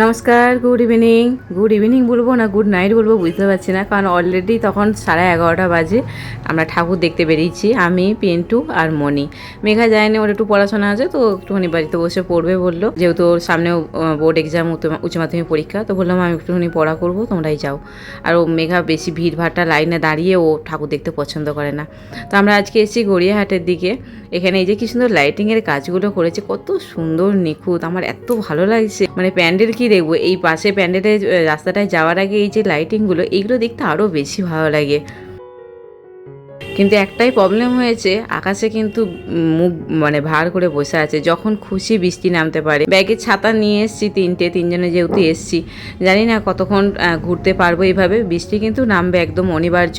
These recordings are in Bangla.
নমস্কার গুড ইভিনিং গুড ইভিনিং বলব না গুড নাইট বলব, বুঝতে পারছি না, কারণ অলরেডি তখন সাড়ে এগারোটা বাজে। আমরা ঠাকুর দেখতে বেরিয়েছি, আমি, পিন্টু আর মণি। মেঘা যায়নি, ওর একটু পড়াশোনা আছে, তো একটুখানি বাড়িতে বসে পড়বে বলল। যেহেতু ওর সামনেও বোর্ড এক্সাম উচ্চ মাধ্যমিক পরীক্ষা, তো বললাম আমি একটুখানি পড়া করব, তোমরাই যাও। আর ও মেঘা বেশি ভিড় ভাড়টা লাইনে দাঁড়িয়ে ও ঠাকুর দেখতে পছন্দ করে না। তো আমরা আজকে এসেছি গড়িয়াহাটের দিকে। এখানে এই যে কি সুন্দর লাইটিংয়ের কাজগুলো করেছে, কত সুন্দর নিখুঁত, আমার এত ভালো লাগছে। মানে প্যান্ডেল কি দেখব? এই পাশে প্যান্ডেলের রাস্তাটায় যাওয়ার আগে এই যে লাইটিংগুলো এইগুলো দেখতে আরও বেশি ভালো লাগে। কিন্তু একটাই প্রবলেম হয়েছে আকাশে কিন্তু মুখ মানে ভার করে বসে আছে। যখন খুশি বৃষ্টি নামতে পারে ব্যাগে ছাতা নিয়ে এসেছি তিনটে তিনজনে যেহেতু এসছি জানি না কতক্ষণ ঘুরতে পারব এইভাবে। বৃষ্টি কিন্তু নামবে একদম অনিবার্য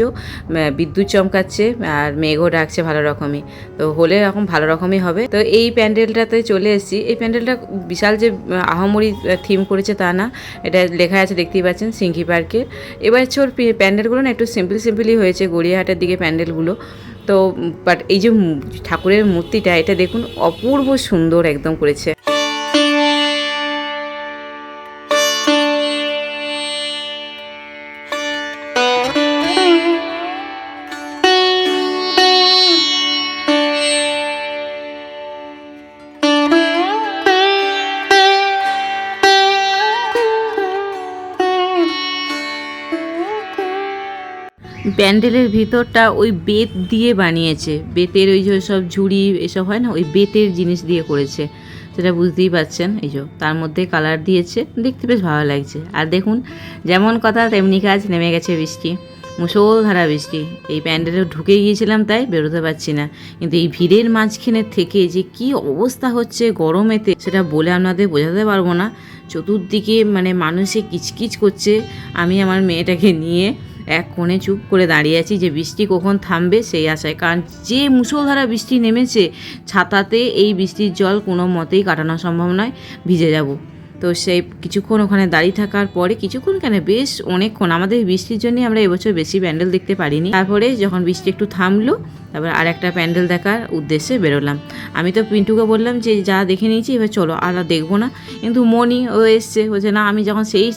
বিদ্যুৎ চমকাচ্ছে আর মেঘও ডাকছে ভালো রকমই। তো হলে এরকম ভালো রকমই হবে। তো এই প্যান্ডেলটাতে চলে এসেছি। এই প্যান্ডেলটা বিশাল যে আহ, আহামরি থিম করেছে তা না। এটা লেখা আছে দেখতেই পাচ্ছেন সিঙ্কি পার্কে এবার পি- প্যান্ডেলগুলো না একটু সিম্পল সিম্পলই হয়েছে। গড়িয়াহাটের দিকে প্যান্ডেলগুলো। তো বাট এই যে ঠাকুরের মূর্তিটা এটা দেখুন অপূর্ব সুন্দর একদম করেছে। প্যান্ডেলের ভিতরটা ওই বেত দিয়ে বানিয়েছে। বেতের ওই যে সব ঝুড়ি এসব হয় না, ওই বেতের জিনিস দিয়ে করেছে। সেটা বুঝতেই পাচ্ছেন, এই যে তার মধ্যে কালার দিয়েছে, দেখতে বেশ ভালো লাগছে। আর দেখুন, যেমন কথা তেমনি কাজ, নেমে গেছে বৃষ্টি মুসলধারা বৃষ্টি। এই প্যান্ডেলে ঢুকে গিয়েছিলাম তাই বেরোতে পারছি না। কিন্তু এই ভিড়ের মাঝখানে থেকে যে কি অবস্থা হচ্ছে গরমেতে, সেটা বলে আপনাদের বোঝাতে পারব না। চতুর্দিকে মানে মানুষে কিচকিচ করছে। আমি আমার মেয়েটাকে নিয়ে এক কোণে চুপ করে দাঁড়িয়ে আছি যে বৃষ্টি কখন থামবে সেই আশায়। কারণ যে মুসলধারা বৃষ্টি নেমেছে, ছাতাতে এই বৃষ্টির জল কোনো মতেই কাটানো সম্ভব নয়। ভিজে যাব। তো সেই কিছুক্ষণ ওখানে দাঁড়িয়ে থাকার পরে কিছুক্ষণ কেন, বেশ অনেকক্ষণ, আমাদের বৃষ্টির জন্য আমরা এবছর বেশি প্যান্ডেল দেখতে পারিনি। তারপরে যখন বৃষ্টি একটু থামলো, তারপর আর একটা প্যান্ডেল দেখার উদ্দেশ্যে বেরোলাম। আমি তো পিন্টুকে বললাম যে, যা দেখে নিয়েছি, এবার চলো, আর দেখব না। কিন্তু মনি ও এসছে, বলছে, না, আমি যখন সেই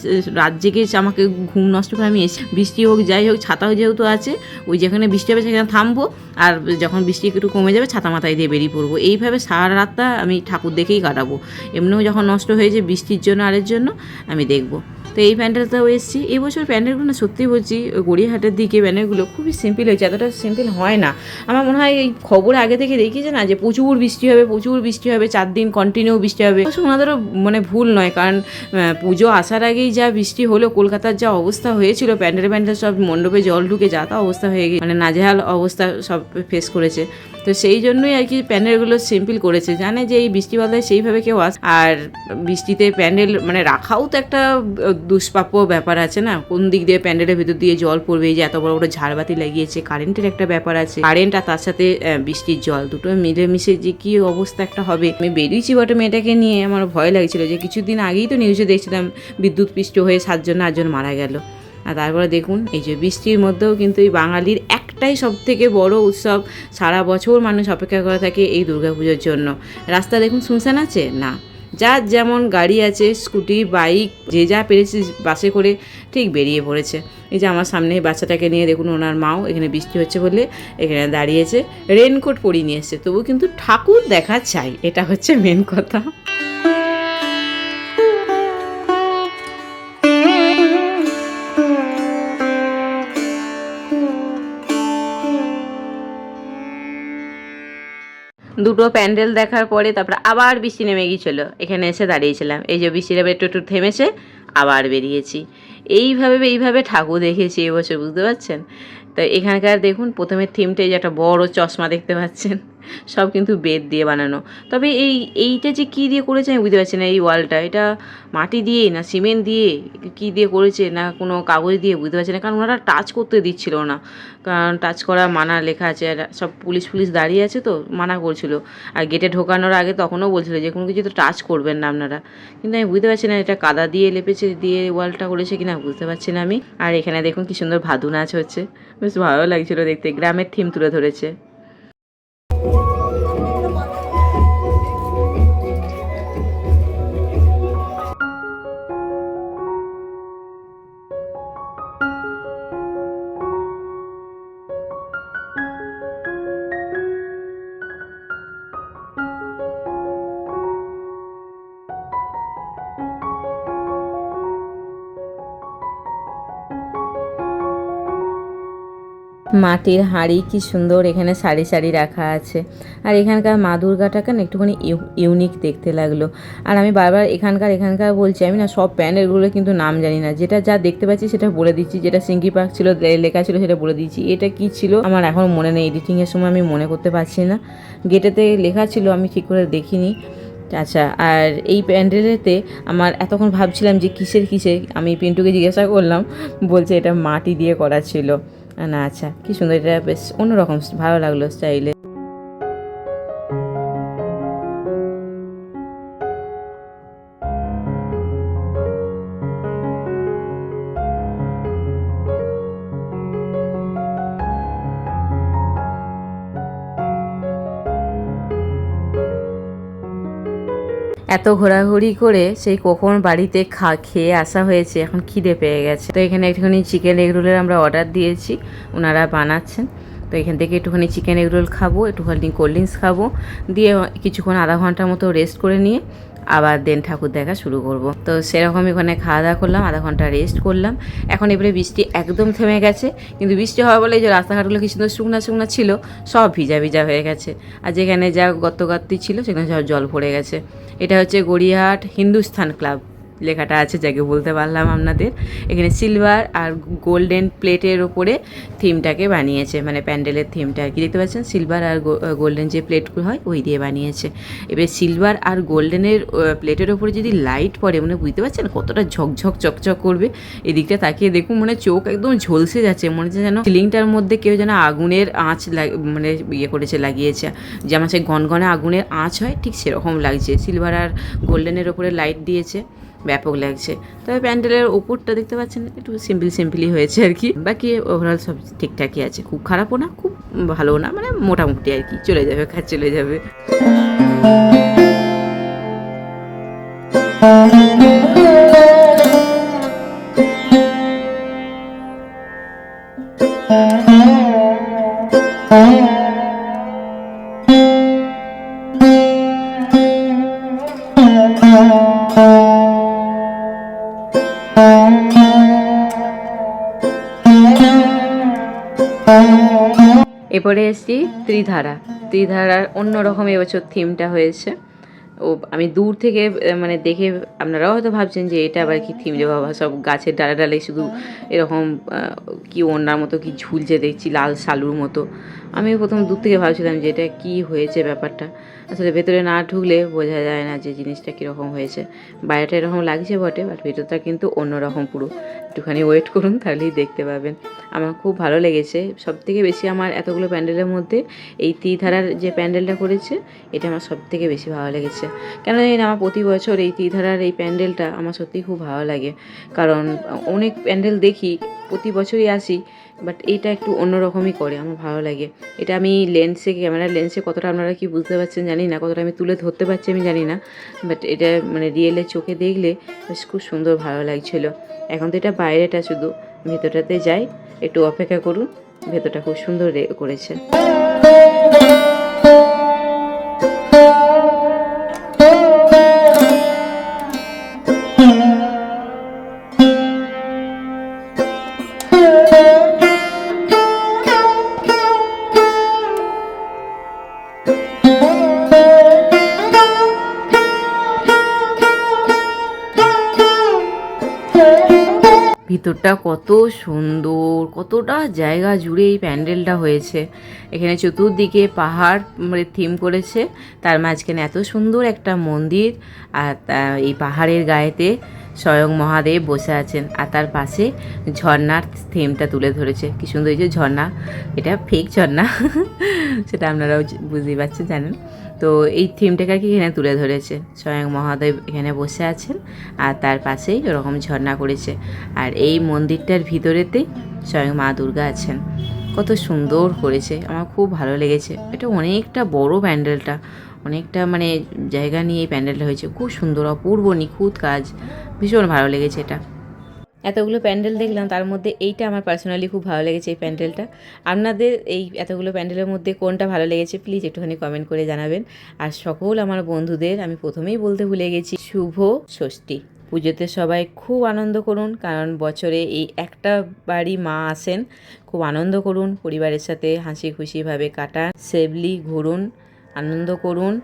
রাত জেগে আমাকে ঘুম নষ্ট করে আমি এসে, বৃষ্টি হোক, যাই হোক, ছাতাও যেহেতু আছে, ওই যেখানে বৃষ্টি হবে সেখানে থামবো, আর যখন বৃষ্টি একটু কমে যাবে, ছাতা মাথায় দিয়ে বেরিয়ে পড়ব। এইভাবে সারা রাতটা আমি ঠাকুর দেখেই কাটাবো। এমনিও যখন নষ্ট হয়েছে বৃষ্টির জন্য, আরের জন্য, আমি দেখব। তো এই প্যান্ডেলটাও এসেছি। এই বছর প্যান্ডেলগুলো সত্যি বলছি গড়িয়াহাটের দিকে প্যান্ডেলগুলো খুবই সিম্পল হয়েছে, এতটা সিম্পল হয় না। আমার মনে হয় এই খবর আগে থেকে দেখিয়েছে না যে প্রচুর বৃষ্টি হবে, প্রচুর বৃষ্টি হবে, চার দিন কন্টিনিউ বৃষ্টি হবে। ওনাদেরও মানে ভুল নয়, কারণ পুজো আসার আগেই যা বৃষ্টি হলো, কলকাতার যা অবস্থা হয়েছিল প্যান্ডেল প্যান্ডেল সব মণ্ডপে জল ঢুকে যা তা অবস্থা হয়ে গিয়ে মানে নাজেহাল অবস্থা সব ফেস করেছে। তো সেই জন্যই আর কি প্যান্ডেলগুলো সিম্পল করেছে। জানে যে এই বৃষ্টি বাদলায় সেইভাবে কেউ আস আর বৃষ্টিতে প্যান্ডেল মানে রাখাও তো একটা দুষ্প্রাপ্য ব্যাপার আছে না? কোন দিক দিয়ে প্যান্ডেলের ভিতর দিয়ে জল পড়বে? এই যে এত বড় বড় ঝাড়বাতি লাগিয়েছে কারেন্টের একটা ব্যাপার আছে। কারেন্ট আর তার সাথে বৃষ্টির জল দুটো মিলেমিশে যে কি অবস্থা একটা হবে। আমি বেরিয়েছি বটে মেয়েটাকে নিয়ে। আমার ভয় লাগছিল যে কিছুদিন আগেই তো নিউজে দেখছিলাম বিদ্যুৎ পৃষ্ঠ হয়ে সাতজন, আটজন মারা গেল। আর তারপরে দেখুন, এই যে বৃষ্টির মধ্যেও কিন্তু এই বাঙালির একটাই সব থেকে বড় উৎসব সারা বছর মানুষ অপেক্ষা করে থাকে এই দুর্গাপুজোর জন্য। রাস্তা দেখুন শুনশান আছে? না। যার যেমন গাড়ি আছে, স্কুটি, বাইক, যে যা পেরেছে বাসে করে ঠিক বেরিয়ে পড়েছে। এই যে আমার সামনে বাচ্চাটাকে নিয়ে দেখুন, ওনার মাও এখানে বৃষ্টি হচ্ছে বলে এখানে দাঁড়িয়েছে। রেনকোট পরিয়ে নিয়ে এসছে। তবু কিন্তু ঠাকুর দেখা চাই, এটা হচ্ছে মেন কথা। দুটো প্যান্ডেল দেখার পরে তারপরে আবার বৃষ্টি নেমে গিয়েছিল। এখানে এসে দাঁড়িয়েছিলাম। এই যে বৃষ্টিটা একটু একটু থেমেছে, আবার বেরিয়েছি। এইভাবে এইভাবে ঠাকুর দেখেছি এবছর বুঝতে পারছেন? তো এখানকার দেখুন, প্রথমে থিমটা এই যে একটা বড় চশমা দেখতে পাচ্ছেন। সব কিন্তু বেদ দিয়ে বানানো। তবে এই, এইটা যে কী দিয়ে করেছে আমি বুঝতে পারছি না এই ওয়ালটা। এটা মাটি দিয়ে না সিমেন্ট দিয়ে কী দিয়ে করেছে না কোনো কাগজ দিয়ে বুঝতে পারছি না। কারণ ওনারা টাচ করতে দিচ্ছিল না। কারণ টাচ করা, মানা লেখা আছে। আর সব পুলিশ পুলিশ দাঁড়িয়ে আছে তো, মানা করছিল। আর গেটে ঢোকানোর আগে তখনও বলছিল যে কোনো কিছু তো টাচ করবেন না আপনারা। কিন্তু আমি বুঝতে পারছি না এটা কাদা দিয়ে লেপেছে, দিয়ে ওয়ালটা করেছে কিনা বুঝতে পারছি না আমি। আর এখানে দেখুন কি সুন্দর ভাদু নাচ হচ্ছে। বেশ ভালো লাগছিল দেখতে। গ্রামের থিম তুলে ধরেছে। মাটির হাঁড়ি কি সুন্দর, এখানে সারি সারি রাখা আছে। আর এখানকার মা দুর্গাটাকে না একটুখানি ইউ- ইউনিক দেখতে লাগল। আর আমি বারবার এখানকার এখানকার বলছি, আমি না সব প্যান্ডেলগুলো কিন্তু নাম জানি না। যেটা যা দেখতে পাচ্ছি সেটা বলে দিচ্ছি, যেটা সিঙ্কি পার্ক ছিল লেখা ছিল সেটা বলে দিচ্ছি। এটা কি ছিল আমার এখন মনে নেই এডিটিংয়ের সময় আমি মনে করতে পারছি না। গেটেতে লেখা ছিল, আমি ঠিক করে দেখিনি। আচ্ছা আর এই প্যান্ডেলেতে আমার এতক্ষণ ভাবছিলাম যে কিসের কিসের, আমি পিন্টুকে জিজ্ঞাসা করলাম, বলছে এটা মাটি দিয়ে করা ছিল। না আচ্ছা কি সুন্দর এটা বেশ অন্যরকম ভালো লাগল স্টাইলে এত ঘোরাঘুরি করে সেই কখন বাড়িতে খা, খেয়ে আসা হয়েছে, এখন খিদে পেয়ে গেছে। তো এখানে একটুখানি চিকেন এগ রোলের আমরা অর্ডার দিয়েছি ওনারা বানাচ্ছেন। তো এখান থেকে একটুখানি চিকেন এগ রোল খাব, একটুখানি কোল্ড ড্রিঙ্কস খাব, দিয়ে কিছুক্ষণ আধা ঘণ্টার মতো রেস্ট করে নিয়ে আবার দেন ঠাকুর দেখা শুরু করব। তো সেরকমই ওখানে খাওয়া দাওয়া করলাম, আধা ঘণ্টা রেস্ট করলাম। এখন এবারে বৃষ্টি একদম থেমে গেছে, কিন্তু বৃষ্টি হওয়া বলে যে রাস্তাঘাটগুলো কি সুন্দর শুকনা শুকনা ছিল, সব ভিজা ভিজা হয়ে গেছে। আর যেখানে যা গর্তগাত্তি ছিল, সেখানে সব জল পড়ে গেছে। এটা হচ্ছে গড়িয়াহাট হিন্দুস্থান ক্লাব লেখাটা আছে, যাকে বলতে পারলাম আপনাদের। এখানে সিলভার আর গোল্ডেন প্লেটের ওপরে থিমটাকে বানিয়েছে মানে প্যান্ডেলের থিমটা আর কি দেখতে পাচ্ছেন? সিলভার আর গোল্ডেন যে প্লেটগুলো হয়, ওই দিয়ে বানিয়েছে। এবার সিলভার আর গোল্ডেনের প্লেটের ওপরে যদি লাইট পড়ে মানে বুঝতে পারছেন কতটা ঝকঝক, চকচক করবে? এদিকটা তাকিয়ে দেখুন মানে চোখ একদম ঝলসে যাচ্ছে, মনে হচ্ছে যেন সিলিংটার মধ্যে কেউ যেন আগুনের আঁচ মানে ইয়ে করেছে, লাগিয়েছে। যেমন সেই ঘনঘনে আগুনের আঁচ হয়, ঠিক সেরকম লাগছে। সিলভার আর গোল্ডেনের ওপরে লাইট দিয়েছে। ব্যাপক লাগছে। তবে প্যান্ডেলের ওপরটা দেখতে পাচ্ছেন, একটু সিম্পল সিম্পলই হয়েছে আর কি। বাকি ওভারঅল সব ঠিকঠাকই আছে। খুব খারাপও না, খুব ভালোও না মানে মোটামুটি আর কি। চলে যাবে, কাজ চলে যাবে। এরপরে এসছি ত্রিধারা। ত্রিধারার অন্যরকম এবছর থিমটা হয়েছে। ও, আমি দূর থেকে মানে দেখে আপনারাও হয়তো ভাবছেন যে এটা আবার কি থিম যে বাবা সব গাছের ডালে ডালে শুধু এরকম কি ওনার মতো কি ঝুলছে দেখছি লাল শালুর মতো। আমি প্রথম দূর থেকে ভাবছিলাম যে এটা কি হয়েছে ব্যাপারটা। আসলে ভেতরে না ঢুকলে বোঝা যায় না যে জিনিসটা কীরকম হয়েছে। বাইরেটা এরকম লাগছে বটে বাট ভেতরটা কিন্তু অন্যরকম পুরো। একটুখানি ওয়েট করুন, তাহলেই দেখতে পাবেন। আমার খুব ভালো লেগেছে। সব থেকে বেশি আমার এতগুলো প্যান্ডেলের মধ্যে এই ত্রিধারার যে প্যান্ডেলটা করেছে, এটা আমার সব থেকে বেশি ভালো লেগেছে। কেন জানি আমার প্রতি বছর এই ত্রিধারার এই প্যান্ডেলটা আমার সত্যিই খুব ভালো লাগে। কারণ অনেক প্যান্ডেল দেখি, প্রতি বছরই আসি, বাট এইটা একটু অন্যরকমই করে, আমার ভালো লাগে। এটা আমি লেন্সে, ক্যামেরার লেন্সে কতটা আপনারা কি বুঝতে পারছেন জানি না, কতটা আমি তুলে ধরতে পারছি আমি জানি না, বাট এটা মানে রিয়েলে চোখে দেখলে বেশ খুব সুন্দর ভালো লাগছিল। এখন তো এটা বাইরেটা শুধু ভেতরটাতে যাই একটু অপেক্ষা করুন ভেতরটা খুব সুন্দর করেছে। ভিতরটা কত সুন্দর, কতটা জায়গা জুড়ে এই প্যান্ডেলটা হয়েছে। এখানে চতুর্দিকে পাহাড় মানে থিম করেছে, তার মাঝখানে এত সুন্দর একটা মন্দির, আর এই পাহাড়ের গায়েতে স্বয়ং মহাদেব বসে আছেন, আর তার পাশে ঝর্ণার থিমটা তুলে ধরেছে। কি সুন্দর যে ঝর্ণা, এটা ফেক ঝর্ণা, সেটা আপনারাও বুঝতেই পারছেন, জানেন। তো এই থিমটাকে আর কি এখানে তুলে ধরেছে। স্বয়ং মহাদেব এখানে বসে আছেন আর তার পাশেই ওরকম ঝর্ণা করেছে। আর এই মন্দিরটার ভিতরেতেই স্বয়ং মা দুর্গা আছেন। কত সুন্দর করেছে। আমার খুব ভালো লেগেছে। এটা অনেকটা বড় প্যান্ডেলটা। অনেকটা মানে জায়গা নিয়ে এই প্যান্ডেলটা হয়েছে। খুব সুন্দর, অপূর্ব, নিখুঁত কাজ। ভীষণ ভালো লেগেছে এটা। এতগুলো প্যান্ডেল দেখলাম, তার মধ্যে এইটা আমার পার্সোনালি খুব ভালো লেগেছে এই প্যান্ডেলটা। আপনাদের এই এতগুলো প্যান্ডেলের মধ্যে কোনটা ভালো লেগেছে প্লিজ একটুখানি কমেন্ট করে জানাবেন। আর সকল আমার বন্ধুদের আমি প্রথমেই বলতে ভুলে গেছি, শুভ ষষ্ঠী। পুজোতে সবাই খুব আনন্দ করুন, কারণ বছরে এই একটা বাড়ি মা আসেন, খুব আনন্দ করুন, পরিবারের সাথে হাসি খুশিভাবে কাটান সেফলি ঘুরুন, আনন্দ করুন।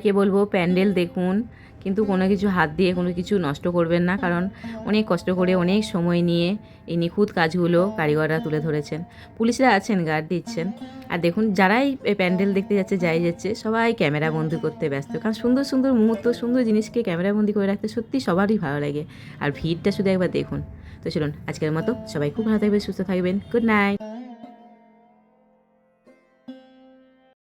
সবাইকে বলব, প্যান্ডেল দেখুন, কিন্তু কোনো কিছু হাত দিয়ে কোনো কিছু নষ্ট করবেন না, কারণ অনেক কষ্ট করে, অনেক সময় নিয়ে এই নিখুঁত কাজগুলো কারিগররা তুলে ধরেছেন। পুলিশরা আছেন গার্ড দিচ্ছেন। আর দেখুন, যারাই প্যান্ডেল দেখতে যাচ্ছে, যাই যাচ্ছে, সবাই ক্যামেরা বন্দি করতে ব্যস্ত। কারণ সুন্দর সুন্দর মুহূর্ত, সুন্দর জিনিসকে ক্যামেরা বন্দি করে রাখতে সত্যি সবারই ভালো লাগে। আর ভিড়টা শুধু একবার দেখুন। তো চলুন, আজকের মতো সবাই খুব ভালো থাকবেন, সুস্থ থাকবেন। Good night